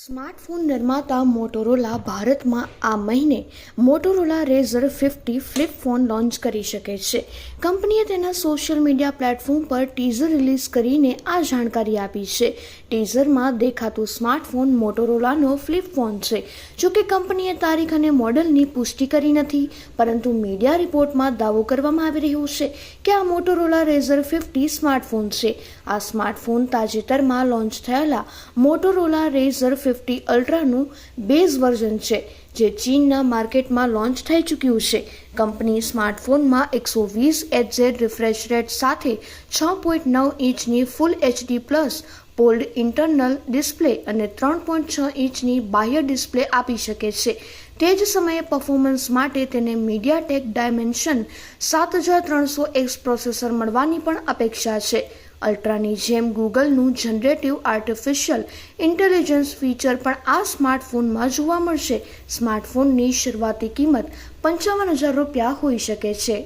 Smartphone નિર્માતા Motorola ભારતમાં આ મહિને Motorola razr fifty flip phone launch કરી શકે છે. કંપનીએ તેના સોશિયલ મીડિયા પ્લેટફોર્મ પર ટીઝર રિલીઝ કરીને આ જાણકારી આપી છે. ટીઝરમાં દેખાતું સ્માર્ટફોન મોટોરોલાનો ફ્લિપ ફોન છે. જો કે કંપનીએ તારીખ અને મોડલની પુષ્ટિ કરી નથી, પરંતુ મીડિયા રિપોર્ટમાં દાવો કરવામાં આવી રહ્યો છે કે આ મોટોરોલા રેઝર ફિફ્ટી સ્માર્ટફોન છે. આ સ્માર્ટફોન તાજેતરમાં લોન્ચ થયેલા મોટોરોલા રેઝર ફિફ્ટી અલ્ટ્રાનું બેઝ વર્ઝન છે, જે ચીનના માર્કેટમાં લોન્ચ થઈ ચૂક્યું છે. કંપની સ્માર્ટફોનમાં એકસો વીસ એચઝેડ રિફ્રેશ રેટ સાથે છ પોઈન્ટ નવ ઇંચની full HD plus pOLED internal display અને ત્રણ પોઈન્ટ છ ઇંચની બાહ્ય ડિસ્પ્લે આપી શકે છે. તે જ સમયે પરફોર્મન્સ માટે તેને મીડિયાટેક ડાયમેન્શન સાત હજાર ત્રણસો એક્સ પ્રોસેસર મળવાની પણ અપેક્ષા છે. અલ્ટ્રાની જેમ ગૂગલનું જનરેટિવ આર્ટિફિશિયલ ઇન્ટેલિજન્સ ફીચર પણ આ સ્માર્ટફોનમાં જોવા મળશે. સ્માર્ટફોનની શરૂઆતી કિંમત પંચાવન હજાર રૂપિયા હોઈ શકે છે.